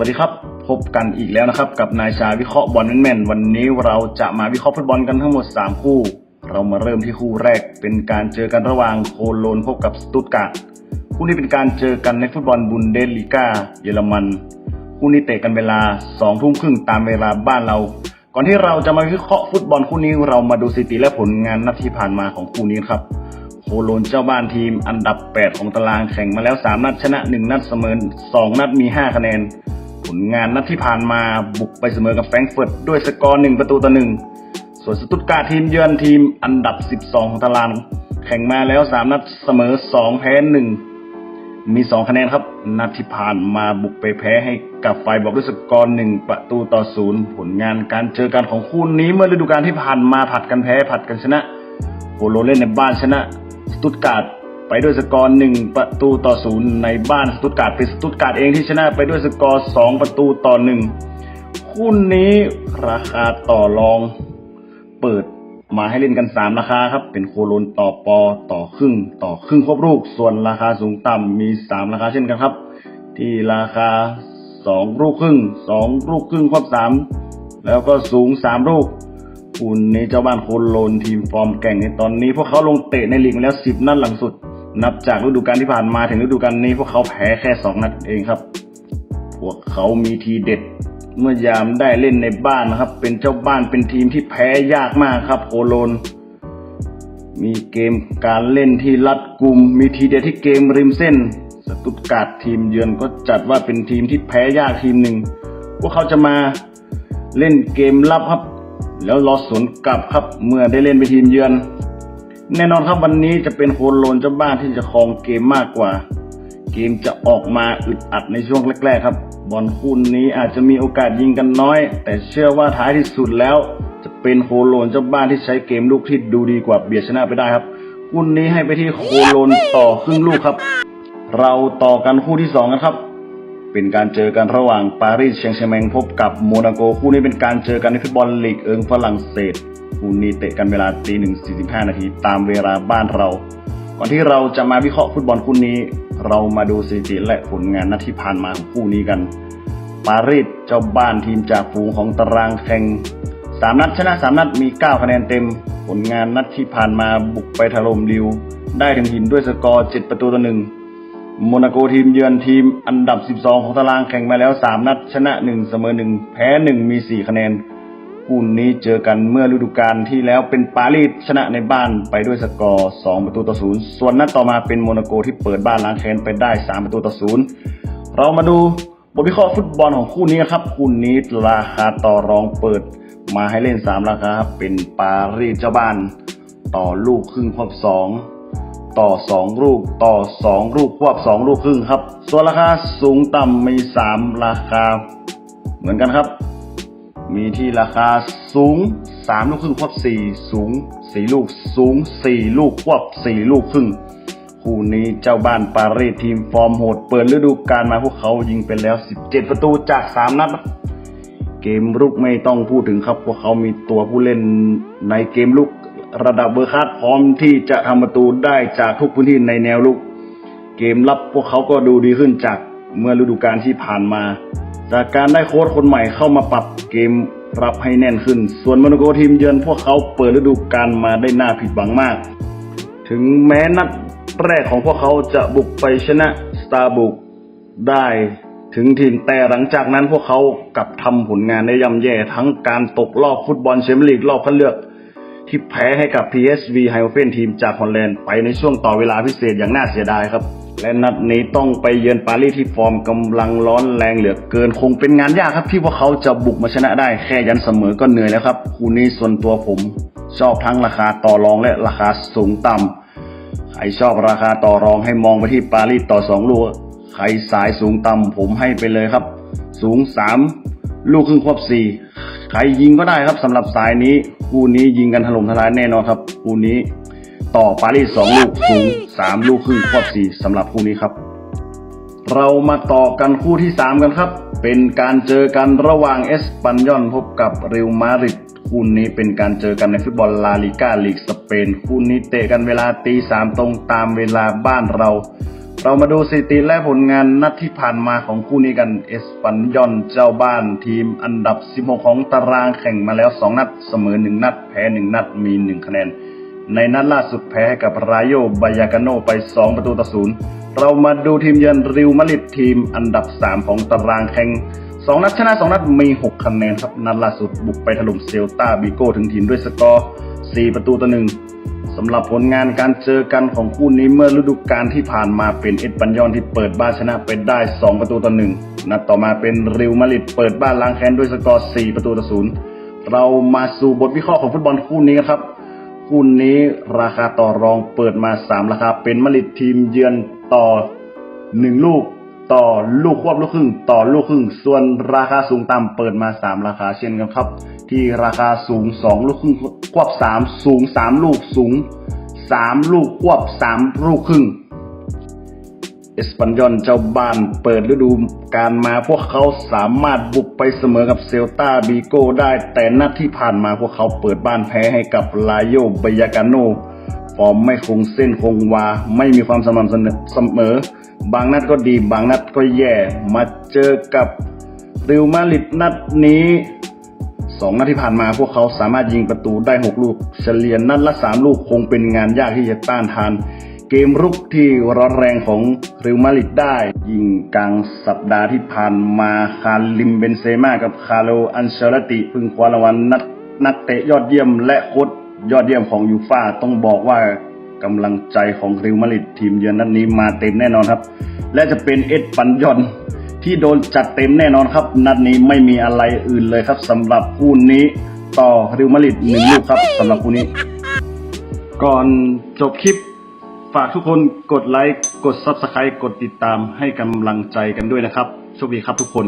วัสดีครับ พบกันอีกแล้วนะครับ กับนายชาวิเคราะห์บอลแม่นๆวันนี้เราจะมาวิเคราะห์ฟุตบอลกันทั้งหมด 3 คู่ เรามาเริ่มที่คู่แรกเป็นการเจอกันระหว่างโคโลนพบกับสตุตการ์ดคู่นี้เป็นการเจอกันในฟุตบอลบุนเดสลีกาเยอรมัน คู่นี้เตะกันเวลา2ทุ่มครึ่งตามเวลาบ้านเรา ก่อนที่เราจะมาวิเคราะห์ฟุตบอลคู่นี้เรามาดูสถิติและผลงานนัดที่ผ่านมาของคู่นี้ครับโคโลนเจ้าบ้านทีมอันดับ 8 ของตารางแข่งมาแล้ว 3 นัดชนะ 1 นัดเสมอ 2 นัดมี 5 คะแนน ผลงานนัดที่ผ่านมาบุกไปเสมอกับแฟรงก์เฟิร์ตด้วยสกอร์1ประตูต่อ1ส่วนสตุตการ์ทีมเยือนทีมอันดับ 12 ของตาราง แข่งมาแล้ว 3 นัดเสมอ 2 แพ้1มี 2 คะแนนครับ นัดที่ผ่านมาบุกไปแพ้ให้กับไฟบอกด้วยสกอร์1ประตูต่อ0ผลงานการเจอกันของคู่นี้เมื่อฤดูกาลที่ผ่านมาผัดกันแพ้ผัดกันชนะโคโลเล่นในบ้านชนะสตุตการ์ ไปด้วยสกอร์หนึ่งประตูต่อศูนย์ในบ้านสตุตการ์ดเป็นสตุตการ์ดเองที่ชนะไปด้วยสกอร์สองประตูต่อหนึ่งคู่นี้ราคาต่อรอง เปิดมาให้เล่นกันสามราคาครับ เป็นโคโลนต่อปอต่อครึ่ง ต่อครึ่งครบลูก ส่วนราคาสูงต่ำมีสามราคาเช่นกันครับ ที่ราคาสองลูกครึ่งสองลูกครึ่งครบสามแล้วก็สูงสามลูกคุณนี้เจ้าบ้านโคโลนทีมฟอร์มแก่งในตอนนี้ พวกเขาลงเตะในลีกมาแล้ว 10 นัดหลังสุด นับจากฤดูกาลที่ผ่านมาถึงฤดูกาลนี้พวกเขาแพ้แค่ 2 นัดเองครับ พวกเขามีทีเด็ด เมื่อยามได้เล่นในบ้านนะครับ เป็นเจ้าบ้านเป็นทีมที่แพ้ยากมากครับโคโลน มีเกมการเล่นที่รัดกุม มีทีเด็ดที่เกมริมเส้น สตุตการ์ดทีมเยือนก็จัดว่าเป็นทีมที่แพ้ยากทีมหนึ่ง พวกเขาจะมาเล่นเกมรับครับ แล้วรอสวนกลับครับเมื่อได้เล่นไปทีมเยือน แน่นอนครับวันนี้จะเป็นโคโลนเจ้าบ้านที่จะครองเกมมากกว่า เกมจะออกมาอึดอัดในช่วงแรกๆครับ บอลคู่นี้อาจจะมีโอกาสยิงกันน้อย แต่เชื่อว่าท้ายที่สุดแล้ว จะเป็นโคโลนเจ้าบ้านที่ใช้เกมลูกที่ดูดีกว่าเบียดชนะไปได้ครับคู่นี้ให้ไปที่โคโลนต่อครึ่งลูกครับ เราต่อกันคู่ที่สองกันครับ เป็นการเจอกันระหว่างปารีสแซงต์แชร์แมงพบกับโมนาโกคู่นี้เป็นการเจอกันในฟุตบอลลีกเอิงฝรั่งเศส คู่นี้เตะกันเวลาตีหนึ่งสี่สิบห้านาทีตามเวลาบ้านเรา ก่อนที่เราจะมาวิเคราะห์ฟุตบอลคู่นี้ เรามาดูสถิติและผลงานนัดที่ผ่านมาของคู่นี้กัน ปารีสเจ้าบ้านทีมจากฝูงของตารางแข่งสามนัดชนะสามนัดมี9คะแนนเต็ม ผลงานนัดที่ผ่านมาบุกไปถล่มลิว ได้ถึงหินด้วยสกอร์7ประตูต่อหนึ่งโมนาโกทีมเยือนทีมอันดับ 12 ของตารางแข่งมาแล้ว 3 นัดชนะ 1 เสมอ 1 แพ้ 1 มี 4 คะแนน คู่นี้เจอกันเมื่อฤดูกาลที่แล้วเป็นปารีสชนะในบ้านไปด้วยสกอร์ 2 ประตูต่อ0ส่วนนัดต่อมาเป็นโมนาโกที่เปิดบ้านล้างแค้นไปได้ 3 ประตูต่อ0เรามาดูบทวิเคราะห์ฟุตบอลของคู่นี้ครับคู่นี้ราคาต่อรองเปิดมาให้เล่น 3 ราคาครับเป็นปารีสเจ้าบ้าน ต่อลูกครึ่งควบ2 ต่อ 2 ลูกต่อ 2 ลูกควบ2 ลูกครึ่งครับ ส่วนราคาสูงต่ำมี 3 ราคา เหมือนกันครับ มีที่ราคาสูง 3 ลูกครึ่งควบ 4 สูง 4 ลูกสูง 4 ลูกควบ 4 ลูกครึ่งคู่นี้เจ้าบ้านปารีสทีมฟอร์มโหดเปิดฤดูกาลมาพวกเขายิงไปแล้ว 17 ประตูจาก 3 นัด เกมรุกไม่ต้องพูดถึงครับ พวกเขามีตัวผู้เล่นในเกมลุกระดับเบอร์คัสพร้อมที่จะทำประตูได้จากทุกพื้นที่ในแนวลุก เกมรับพวกเขาก็ดูดีขึ้นจาก เมื่อฤดูกาลที่ผ่านมา จากการได้โค้ชคนใหม่เข้ามาปรับเกมรับให้แน่นขึ้น ส่วนโมนโกทีมเยือนพวกเขาเปิดฤดูกาลมาได้น่าผิดหวังมาก ถึงแม้นัดแรกของพวกเขาจะบุกไปชนะสตาร์บุกได้ถึงถิ่นแต่หลังจากนั้นพวกเขากลับทำผลงานได้ย่ำแย่ทั้งการตกรอบฟุตบอลแชมเปี้ยนลีกรอบคัดเลือก ที่แพ้ให้กับ PSV ไฮโอเฟนทีมจากฮอลแลนด์ไปในช่วงต่อเวลาพิเศษอย่างน่าเสียดายครับ และนัดนี้ต้องไปเยือนปารีสที่ฟอร์มกำลังร้อนแรงเหลือเกิน คงเป็นงานยากครับ ที่พวกเขาจะบุกมาชนะได้แค่ยันเสมอก็เหนื่อยแล้วครับคู่นี้ส่วนตัวผมชอบทั้งราคาต่อรองและราคาสูงต่ำใครชอบราคาต่อรองให้มองไปที่ปารีสต่อสองลูก ใครสายสูงต่ำผมให้ไปเลยครับ สูงสามลูกครึ่งควบสี่ใครยิงก็ได้ครับสำหรับสายนี้คู่นี้ยิงกันถล่มทลายแน่นอนครับคู่นี้ ต่อปารีสสองลูกสูงสามลูกครึ่งควบสี่สำหรับคู่นี้ครับ เรามาต่อกันคู่ที่ 3 กันครับ เป็นการเจอกันระหว่างเอสปันยอนพบกับเรอัลมาดริดคู่นี้เป็นการเจอกันในฟุตบอลลาลิก้าลีกสเปนคู่นี้เตะกันเวลาตีสามตรงตามเวลาบ้านเรา เรามาดูสถิติและผลงานนัดที่ผ่านมาของคู่นี้กันเอสปันยอนเจ้าบ้านทีมอันดับ 16 ของตารางแข่งมาแล้ว 2 นัด เสมอ 1 นัด แพ้ 1 นัดมี 1 คะแนน ในนัดล่าสุดแพ้กับรายโยบายากาโนไป 2 ประตูต่อศูนย์เรามาดูทีมเยือนริวมาริดทีมอันดับ 3 ของตารางแข่ง2 นัดชนะ 2 นัดมี 6 คะแนนครับ นัดล่าสุดบุกไปถล่มเซลตาบิโก้ถึงถิ่นด้วยสกอร์ 4 ประตูต่อหนึ่งสำหรับผลงานการเจอกันของคู่นี้เมื่อฤดูกาลที่ผ่านมาเป็นเอ็ดปันยอนที่เปิดบ้านชนะไปได้ 2 ประตูต่อหนึ่งนัดต่อมาเป็นริวมาริดเปิดบ้านล้างแค้นด้วยสกอร์ 4 ประตูต่อศูนย์เรามาสู่บทวิเคราะห์ของฟุตบอลคู่นี้ครับ คู่นี้ราคาต่อรองเปิดมา 3 ราคา เป็นมลิดทีมเยือนต่อ 1 ลูก ต่อลูกควบลูกครึ่ง ต่อลูกครึ่ง ส่วนราคาสูงต่ำเปิดมา 3 ราคาเช่นกันครับ ที่ราคาสูง 2 ลูกครึ่งควบ 3 สูง 3 ลูกสูง 3 ลูกควบ 3 ลูกครึ่ง เอสปันยอนเจ้าบ้านเปิดฤดูการมาพวกเขาสามารถบุกไปเสมอกับเซลตาบีโกได้ แต่นัดที่ผ่านมาพวกเขาเปิดบ้านแพ้ให้กับลาโยบายากาโนฟอร์มไม่คงเส้นคงวา ไม่มีความสม่ำเสมอ บางนัดก็ดีบางนัดก็แย่ มาเจอกับริวมาดริดนัดนี้สองนัดที่ผ่านมาพวกเขาสามารถยิงประตูได้ 6 ลูก เฉลี่ยนัดละ 3 ลูกคงเป็นงานยากที่จะต้านทาน เกมรุกที่ร้อนแรงของเรอัลมาดริดได้ ยิงกลางสัปดาห์ที่ผ่านมาคาริมเบนเซม่ากับคาร์โลอันเชลติพึงคว้ารางวัลนักนักเตะยอดเยี่ยมและโค้ชยอดเยี่ยมของยูฟ่าต้องบอกว่ากำลังใจของเรอัลมาดริดทีมเยือนนัดนี้มาเต็มแน่นอนครับ และจะเป็นเอ็ดปันยอนที่โดนจัดเต็มแน่นอนครับ นัดนี้ไม่มีอะไรอื่นเลยครับสำหรับคู่นี้ต่อริวมาดริดหนึ่งลูกครับสำหรับคู่นี้ ก่อนจบคลิปากทุกคนกดไลค์ กด Subscribe กดติดตามให้กำลังใจกันด้วยนะครับโชคดีครับทุกคน